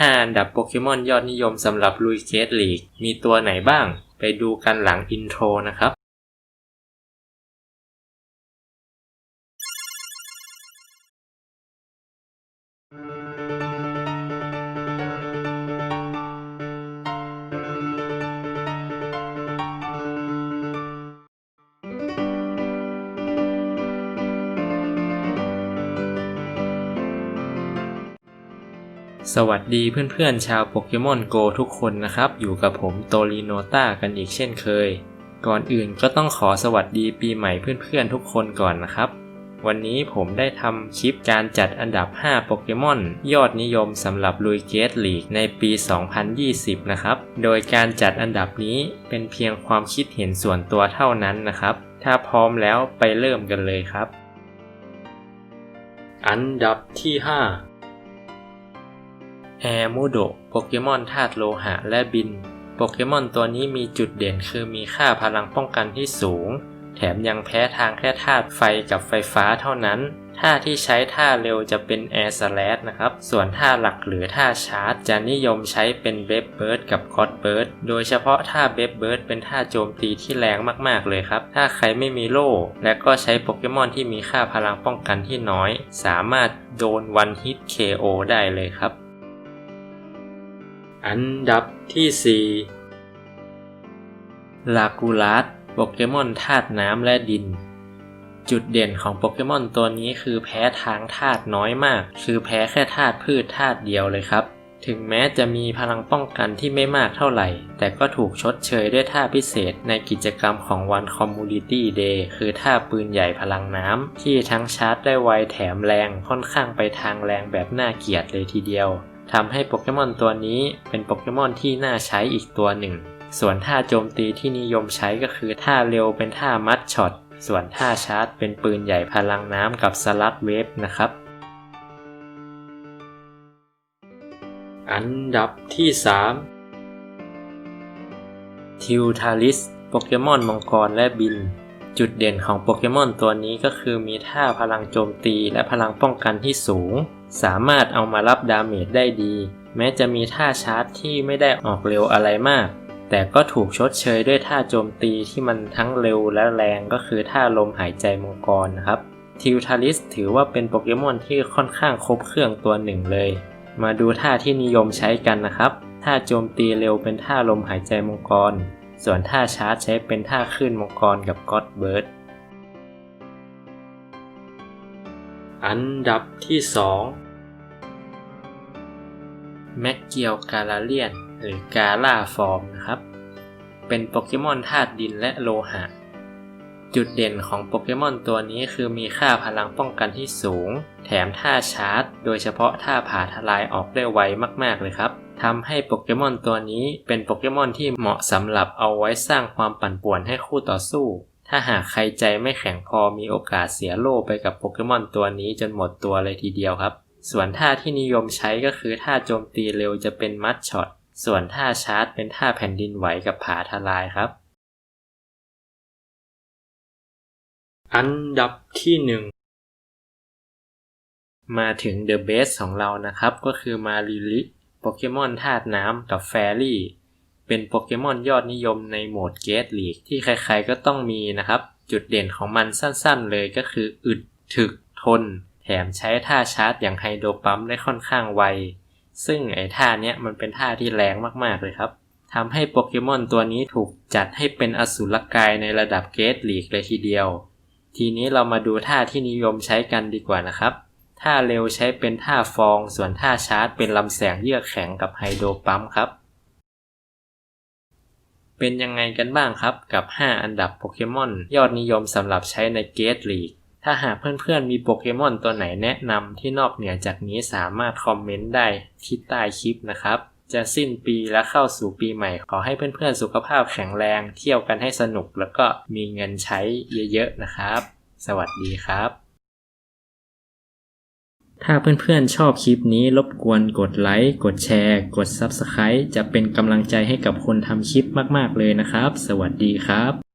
5 อันดับโปเกมอนยอดนิยมสำหรับลุยเคสลีก มีตัวไหนบ้าง ไปดูกันหลังอินโทรนะครับ สวัสดีเพื่อนๆชาวโปเกมอนโกทุกคนนะครับ อยู่กับผมโตริโนต้ากันอีกเช่นเคย ก่อนอื่นก็ต้องขอสวัสดีปีใหม่เพื่อนๆทุกคนก่อนนะครับ วันนี้ผมได้ทำคลิปการจัดอันดับ 5 โปเกมอน ยอดนิยมสำหรับลุยเกตลีกในปี 2020 นะครับ โดยการจัดอันดับนี้เป็นเพียงความคิดเห็นส่วนตัวเท่านั้นนะครับ ถ้าพร้อมแล้วไปเริ่มกันเลยครับ อันดับที่ 5 แอร์มูโดโปเกมอนธาตุโลหะและบิน โปเกมอนตัวนี้มีจุดเด่นคือมีค่าพลังป้องกันที่สูง แถมยังแพ้ทางแค่ธาตุไฟกับไฟฟ้าเท่านั้นท่าที่ใช้ท่าเร็วจะเป็นแอร์สแลดนะครับ ส่วนท่าหลักหรือท่าชาร์จ จะนิยมใช้เป็นเบฟเบิร์ดกับก็อดเบิร์ดโดยเฉพาะท่าเบฟเบิร์ดเป็นท่าโจมตีที่แรงมากๆเลยครับ ถ้าใครไม่มีโล่ และก็ใช้โปเกมอนที่มีค่าพลังป้องกันที่น้อย สามารถโดนวันฮิต KO ได้เลยครับ อันดับที่ 4 ลากูลัสโปเกมอนธาตุน้ำและดิน จุดเด่นของโปเกมอนตัวนี้คือแพ้ทางธาตุน้อยมาก คือแพ้แค่ธาตุพืชธาตุเดียวเลยครับ ถึงแม้จะมีพลังป้องกันที่ไม่มากเท่าไหร่ แต่ก็ถูกชดเชยด้วยท่าพิเศษในกิจกรรมของวัน Community Day คือท่าปืนใหญ่พลังน้ำที่ทั้งชาร์จได้ไวแถมแรงค่อนข้างไปทางแรงแบบน่าเกลียดเลยทีเดียว ทำให้โปเกมอนตัวนี้เป็นโปเกมอนที่น่าใช้อีกตัวหนึ่ง ส่วนท่าโจมตีที่นิยมใช้ก็คือท่าเร็วเป็นท่ามัดช็อต ส่วนท่าชาร์จเป็นปืนใหญ่พลังน้ำกับสลัดเวฟนะครับ อันดับที่ 3 ทิวทาริส โปเกมอนมังกรและบินจุดเด่นของโปเกมอนตัวนี้ก็คือมีท่าพลังโจมตีและพลังป้องกันที่สูง สามารถเอามารับดาเมจได้ดี แม้จะมีท่าชาร์จที่ไม่ได้ออกเร็วอะไรมาก แต่ก็ถูกชดเชยด้วยท่าโจมตีที่มันทั้งเร็วและแรงก็คือท่าลมหายใจมังกรนะครับทิวทาริสถือว่าเป็นโปเกมอนที่ค่อนข้างครบเครื่องตัวหนึ่งเลย มาดูท่าที่นิยมใช้กันนะครับท่าโจมตีเร็วเป็นท่าลมหายใจมังกร ส่วนท่าชาร์จใช้เป็นท่าขึ้นมังกรกับก็อดเบิร์ด อันดับที่ 2 แมกเกียวกาลาเลียน หรือกาล่าฟอร์มนะครับ เป็นโปเกมอนธาตุดินและโลหะ จุดเด่นของโปเกมอนตัวนี้คือมีค่าพลังป้องกันที่สูง แถมท่าชาร์จ โดยเฉพาะท่าผ่าทลายออกได้ไวมากๆเลยครับทำให้โปเกมอนตัวนี้เป็นโปเกมอนที่เหมาะสำหรับเอาไว้สร้างความปั่นป่วนให้คู่ต่อสู้ ถ้าหากใครใจไม่แข็งพอมีโอกาสเสียโล่ไปกับโปเกมอนตัวนี้จนหมดตัวเลยทีเดียวครับ ส่วนท่าที่นิยมใช้ก็คือท่าโจมตีเร็วจะเป็นมัดช็อต ส่วนท่าชาร์จเป็นท่าแผ่นดินไหวกับผาทลายครับ อันดับที่หนึ่งมาถึงเดอะเบสของเรานะครับ ก็คือมาริลิโปเกมอนธาตุน้ำกับแฟรี่ เป็นโปเกมอนยอดนิยมในโหมดเกตลีกที่ใครๆก็ต้องมีนะครับ จุดเด่นของมันสั้นๆเลยก็คืออึดถึกทน แถมใช้ท่าชาร์จอย่างไฮโดรปั๊มได้ค่อนข้างไว ซึ่งไอ้ท่าเนี้ยมันเป็นท่าที่แรงมากๆเลยครับทำให้โปเกมอนตัวนี้ถูกจัดให้เป็นอสุรกายในระดับเกตลีกเลยทีเดียว ทีนี้เรามาดูท่าที่นิยมใช้กันดีกว่านะครับท่าเร็วใช้เป็นท่าฟอง ส่วนท่าชาร์จเป็นลำแสงเยือกแข็งกับไฮโดรปั๊มครับ เป็นยังไงกันบ้างครับกับ 5 อันดับโปเกมอนยอดนิยมสำหรับใช้ในเกตลีก ถ้าหากเพื่อนๆมีโปเกมอนตัวไหนแนะนำที่นอกเหนือจากนี้สามารถคอมเมนต์ได้ที่ใต้คลิปนะครับ จะสิ้นปีและเข้าสู่ปีใหม่ ขอให้เพื่อนๆสุขภาพแข็งแรง เที่ยวกันให้สนุกแล้วก็มีเงินใช้เยอะๆนะครับ สวัสดีครับ ถ้าเพื่อนๆชอบคลิปนี้รบกวนกดไลค์ กดแชร์ กด Subscribe จะเป็นกำลังใจให้กับคนทำคลิปมากๆเลยนะครับ สวัสดีครับ